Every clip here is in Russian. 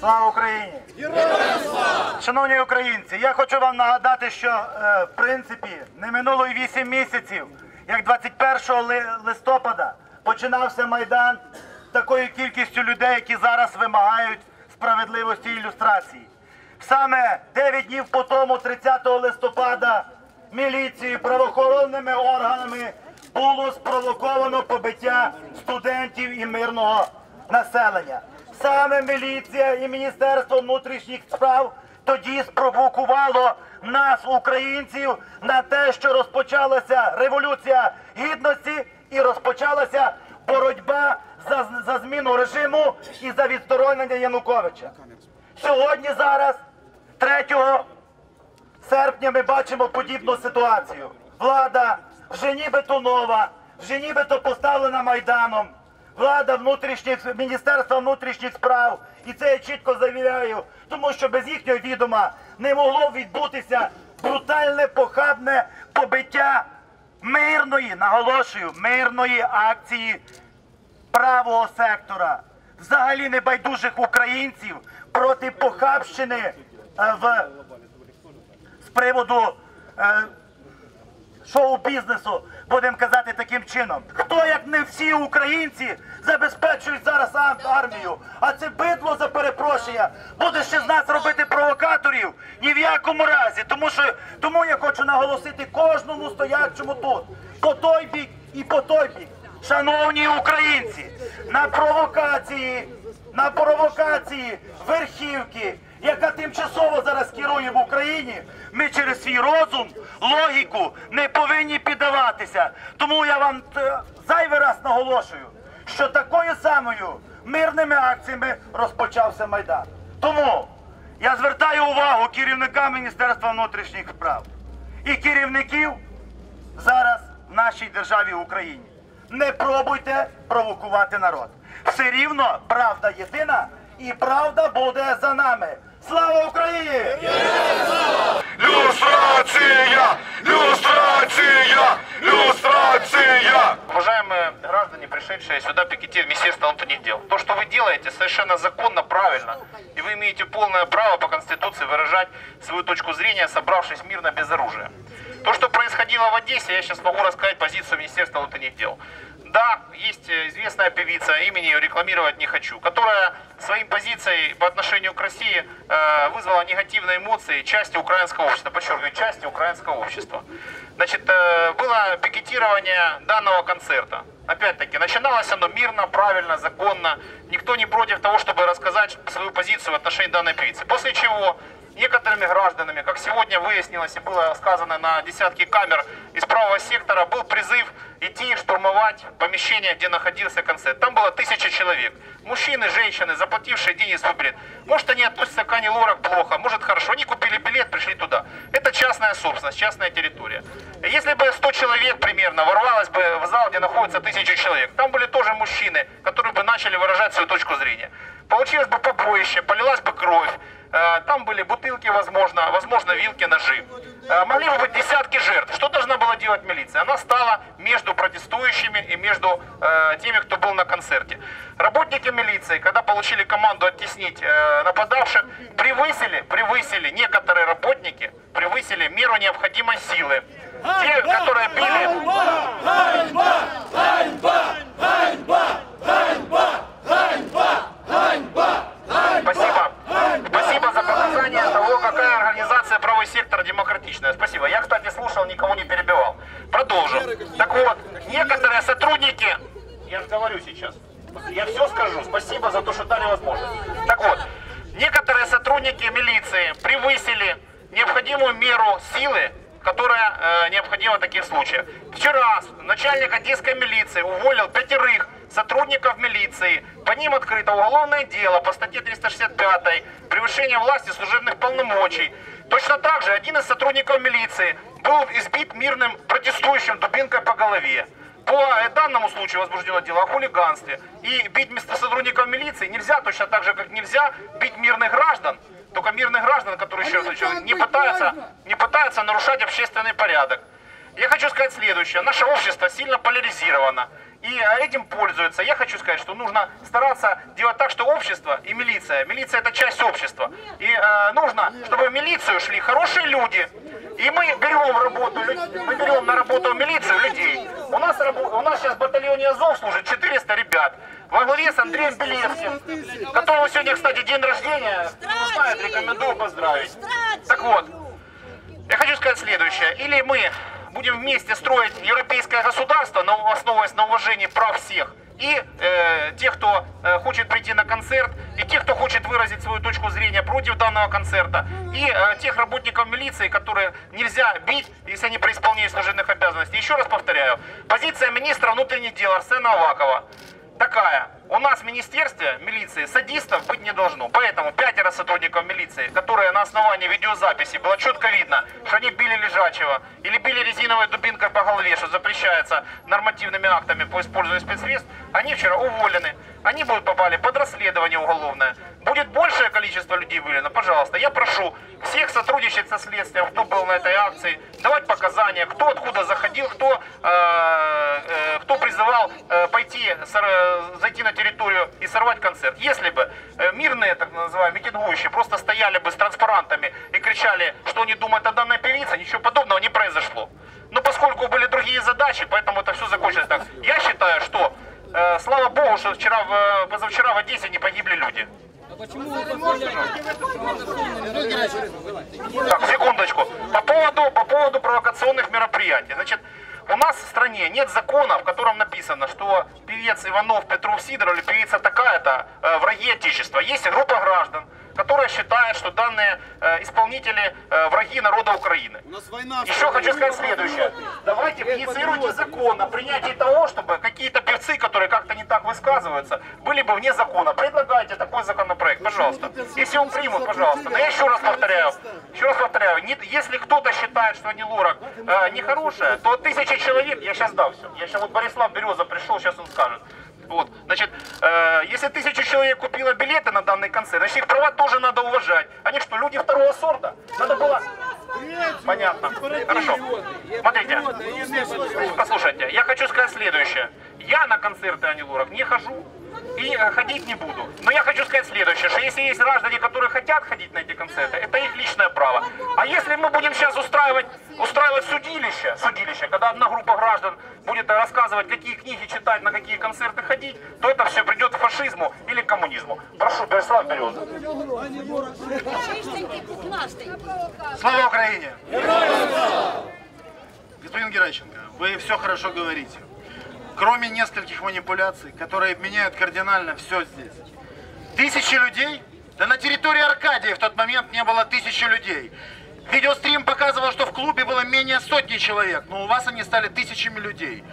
Слава Україні! Шановні українці, я хочу вам нагадати, що е, в принципі не минуло й 8 місяців, як 21 листопада починався майдан такою кількістю людей, які зараз вимагають справедливості і ілюстрації. Саме 9 днів по тому, 30 листопада, міліцією, правоохоронними органами було спровоковано побиття студентів і мирного населення. Саме міліція і Міністерство внутрішніх справ тоді спровокувало нас, українців, на те, що розпочалася революція гідності і розпочалася боротьба за, за зміну режиму і за відсторонення Януковича. Сьогодні зараз, 3 серпня, ми бачимо подібну ситуацію. Влада вже нібито нова, вже нібито поставлена Майданом. Влада внутрішніх Міністерства внутрішніх справ, і це я чітко завіряю, тому що без їхнього відома не могло відбутися брутальне похабне побиття мирної, наголошую, мирної акції правого сектора, взагалі небайдужих українців проти похабщини е, в з приводу е, шоу-бізнесу, будемо казати таким чином. Хто, як не всі українці, забезпечують зараз армію, а це бидло за перепрошення буде ще з нас робити провокаторів ні в якому разі. Тому що тому я хочу наголосити кожному стоячому тут, по той бік і по той бік. Шановні українці, на провокації, на провокації верхівки, яка тимчасово зараз керує в Україні, ми через свій розум, логіку не повинні піддаватися. Тому я вам е, зайвий раз наголошую, що такою самою мирними акціями розпочався Майдан. Тому я звертаю увагу керівника Міністерства внутрішніх справ і керівників зараз в нашій державі Україні Не пробуйте провокувати народ. Все рівно правда єдина і правда буде за нами. Слава Україні! Люстрация! Люстрация! Люстрация! Уважаемые граждане, пришедшие сюда пикетировать Министерство внутренних дел, то, что вы делаете, совершенно законно, правильно, и вы имеете полное право по Конституции выражать свою точку зрения, собравшись мирно без оружия. То, что происходило в Одессе, я сейчас могу рассказать позицию Министерства внутренних дел. Да, есть э, известная певица, имени ее рекламировать не хочу, которая своим позицией по отношению к России э, вызвала негативные эмоции части украинского общества, подчеркиваю, части украинского общества. Значит, э, было пикетирование данного концерта. Опять-таки, начиналось оно мирно, правильно, законно. Никто не против того, чтобы рассказать свою позицию в отношении данной певицы. После чего некоторыми гражданами, как сегодня выяснилось и было сказано на десятки камер из правого сектора, был призыв идти штурмовать помещение, где находился концерт. Там было тысяча человек. Мужчины, женщины, заплатившие деньги свой билет. Может, они относятся к Ане Лорак плохо, может, хорошо. Они купили билет, пришли туда. Это частная собственность, частная территория. Если бы 100 человек примерно ворвалось бы в зал, где находится тысяча человек, там были тоже мужчины, которые бы начали выражать свою точку зрения. Получилось бы побоище, полилась бы кровь. Э, Там были бутылки, возможно, возможно, вилки, ножи. Э, Могли бы быть десятки жертв. Что должна была делать милиция? Она стала между протестующими и между э, теми, кто был на концерте. Работники милиции, когда получили команду оттеснить нападавших, превысили, превысили, некоторые работники превысили меру необходимой силы. Те, которые били... Спасибо. Спасибо за показание того, какая организация правый сектор демократичная. Спасибо. Я, кстати, слушал, никого не перебивал. Продолжим. Так вот, некоторые сотрудники... Я же говорю сейчас. Я все скажу. Спасибо за то, что дали возможность. Так вот, некоторые сотрудники милиции превысили необходимую меру силы, которая э, необходима в таких случаях. Вчера начальник одесской милиции уволил пятерых сотрудников милиции. По ним открыто уголовное дело по статье 365 «Превышение власти служебных полномочий». Точно так же один из сотрудников милиции был избит мирным протестующим дубинкой по голове. По данному случаю возбуждено дело о хулиганстве. И бить сотрудников милиции нельзя, точно так же, как нельзя бить мирных граждан. Только мирных граждан, которые еще раз не пытаются, не пытаются нарушать общественный порядок. Я хочу сказать следующее. Наше общество сильно поляризировано. и э, этим пользуются. Я хочу сказать, что нужно стараться делать так, что общество и милиция, милиция это часть общества, и э, нужно, чтобы в милицию шли хорошие люди, и мы берем работу, мы берем на работу в милицию людей. У нас, у нас сейчас в батальоне Азов служит 400 ребят. Во главе с Андреем Белевским, которого сегодня, кстати, день рождения. Кто знает, рекомендую поздравить. Так вот, я хочу сказать следующее. Или мы будем вместе строить европейское государство, но основываясь на уважении прав всех, и э, тех, кто э, хочет прийти на концерт, и тех, кто хочет выразить свою точку зрения против данного концерта, и э, тех работников милиции, которые нельзя бить, если они при исполнении служебных обязанностей. Еще раз повторяю, позиция министра внутренних дел Арсена Авакова такая. У нас в министерстве милиции садистов быть не должно. Поэтому пятеро сотрудников милиции, которые на основании видеозаписи было четко видно, что они били лежачего или били резиновой дубинкой по голове, что запрещается нормативными актами по использованию спецсредств, они вчера уволены. Они будут попали под расследование уголовное. Будет большее количество людей вылено, пожалуйста, я прошу всех сотрудничать со следствием, кто был на этой акции, давать показания, кто откуда заходил, кто, э, э, кто призывал э, пойти, сор- э, зайти на территорию и сорвать концерт. Если бы э, мирные, так называемые, митингующие просто стояли бы с транспарантами и кричали, что они думают о данной певице, ничего подобного не произошло. Но поскольку были другие задачи, поэтому это все закончилось так. Я считаю, что э, слава богу, что вчера, в, позавчера в Одессе не погибли люди. Так, секундочку. По поводу, по поводу провокационных мероприятий. Значит, у нас в стране нет закона, в котором написано, что певец Иванов, Петров, Сидоров или певица такая-то э, враги Отечества. Есть группа граждан, которая считает, что данные э, исполнители э, враги народа Украины. У нас война. Еще хочу сказать следующее. Давайте инициируйте закон о принятии того, чтобы какие-то певцы, которые как-то не так высказываются, были бы вне закона. Предлагайте такой законопроект, пожалуйста. Если его примут, пожалуйста. Но я еще раз повторяю, еще раз повторяю, не- если кто-то считает, что Ани Лорак э, нехорошая, то тысячи человек, я сейчас дам все. Я сейчас вот Борислав Береза пришел, сейчас он скажет. Вот, значит, э, если тысячу человек купила билеты на данный концерт, значит их права тоже надо уважать. Они что, люди второго сорта? Надо было... Понятно. Хорошо. Смотрите, послушайте, я хочу сказать следующее. Я на концерты Ани Лорак не хожу и э, ходить не буду. Но я хочу сказать следующее, что если есть граждане, которые хотят ходить на эти концерты, это их личное право. А если мы будем сейчас устраивать, устраивать судилище, судилище, когда одна группа граждан будет рассказывать, какие книги читать, на какие концерты ходить, то это все придет к фашизму или к коммунизму. Прошу. Чистенький, пухнастый. Слава Украине! Господин Геращенко, вы все хорошо говорите. Кроме нескольких манипуляций, которые меняют кардинально все здесь. Тысячи людей? Да на территории Аркадии в тот момент не было тысячи людей. Видеострим показывал, что в клубе было менее сотни человек, но у вас они стали тысячами людей.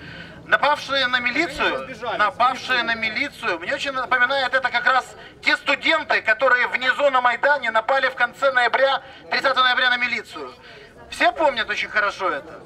Напавшие на милицию, напавшие на милицию, мне очень напоминает это как раз те студенты, которые внизу на Майдане напали в конце ноября, 30 ноября на милицию. Все помнят очень хорошо это.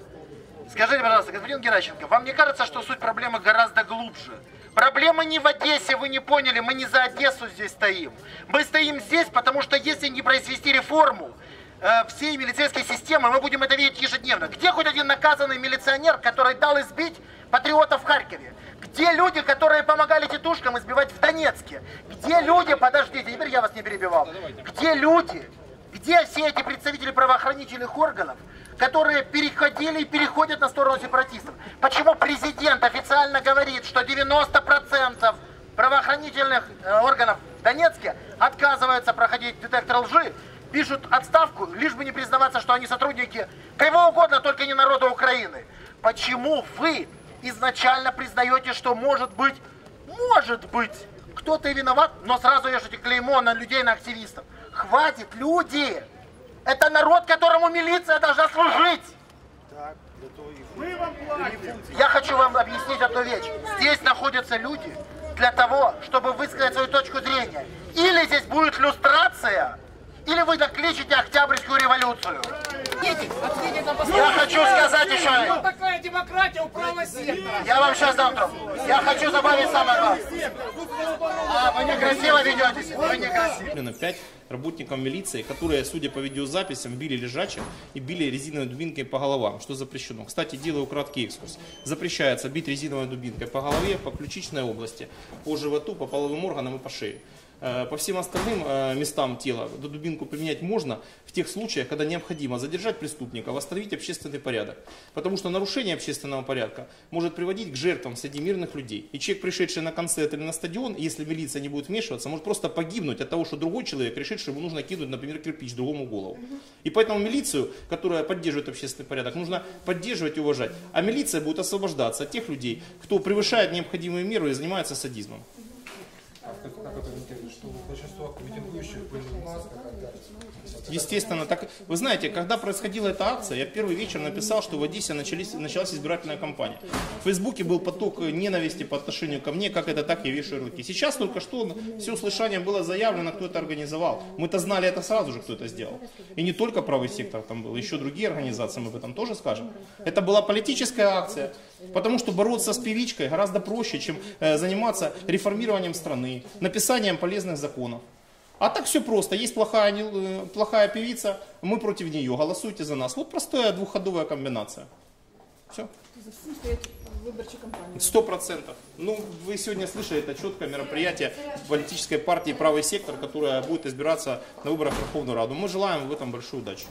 Скажите, пожалуйста, господин Геращенко, вам не кажется, что суть проблемы гораздо глубже? Проблема не в Одессе, вы не поняли, мы не за Одессу здесь стоим. Мы стоим здесь, потому что если не произвести реформу э, всей милицейской системы, мы будем это видеть ежедневно. Где хоть один наказанный милиционер, который дал избить патриотов в Харькове? Где люди, которые помогали тетушкам избивать в Донецке? Где люди, подождите, теперь я вас не перебивал. Где люди, где все эти представители правоохранительных органов, которые переходили и переходят на сторону сепаратистов? Почему президент официально говорит, что 90% правоохранительных э, органов в Донецке отказываются проходить детектор лжи, пишут отставку, лишь бы не признаваться, что они сотрудники кого угодно, только не народа Украины? Почему вы изначально признаете, что может быть, может быть, кто-то виноват, но сразу вешаете клеймо на людей, на активистов? Хватит, люди! Это народ, которому милиция должна служить! Я хочу вам объяснить одну вещь. Здесь находятся люди для того, чтобы высказать свою точку зрения. Или здесь будет люстрация, или вы накличите Октябрьскую революцию. Я хочу сказать еще, демократия у правого сектора. Я вам сейчас дам трубку. Я хочу добавить самое главное. А, вы некрасиво ведетесь. Вы некрасиво. Пять работников милиции, которые, судя по видеозаписям, били лежачих и били резиновой дубинкой по головам, что запрещено. Кстати, делаю краткий экскурс. Запрещается бить резиновой дубинкой по голове, по ключичной области, по животу, по половым органам и по шее. Э, По всем остальным э, местам тела дубинку применять можно в тех случаях, когда необходимо задержать преступника, восстановить общественный порядок. Потому что нарушение общественного порядка может приводить к жертвам среди мирных людей. И человек, пришедший на концерт или на стадион, если милиция не будет вмешиваться, может просто погибнуть от того, что другой человек решит, что ему нужно кинуть, например, кирпич другому голову. И поэтому милицию, которая поддерживает общественный порядок, нужно поддерживать и уважать. А милиция будет освобождаться от тех людей, кто превышает необходимые меры и занимается садизмом. Как, как это интересно, что большинство митингующих были в масках, опять. Естественно, так. Вы знаете, когда происходила эта акция, я первый вечер написал, что в Одессе начались, началась избирательная кампания. В Фейсбуке был поток ненависти по отношению ко мне, как это так, я вешаю руки. Сейчас только что все услышание было заявлено, кто это организовал. Мы-то знали это сразу же, кто это сделал. И не только правый сектор там был, еще другие организации, мы об этом тоже скажем. Это была политическая акция, потому что бороться с певичкой гораздо проще, чем э, заниматься реформированием страны, написанием полезных законов. А так все просто. Есть плохая, не- э, плохая певица, мы против нее, голосуйте за нас. Вот простая двухходовая комбинация. Все. За всім стоять виборчі кампанії. Сто процентов. Ну, вы сегодня слышали, это четкое мероприятие политической партии «Правый сектор», которая будет избираться на выборах в Верховную Раду. Мы желаем в этом большую удачу.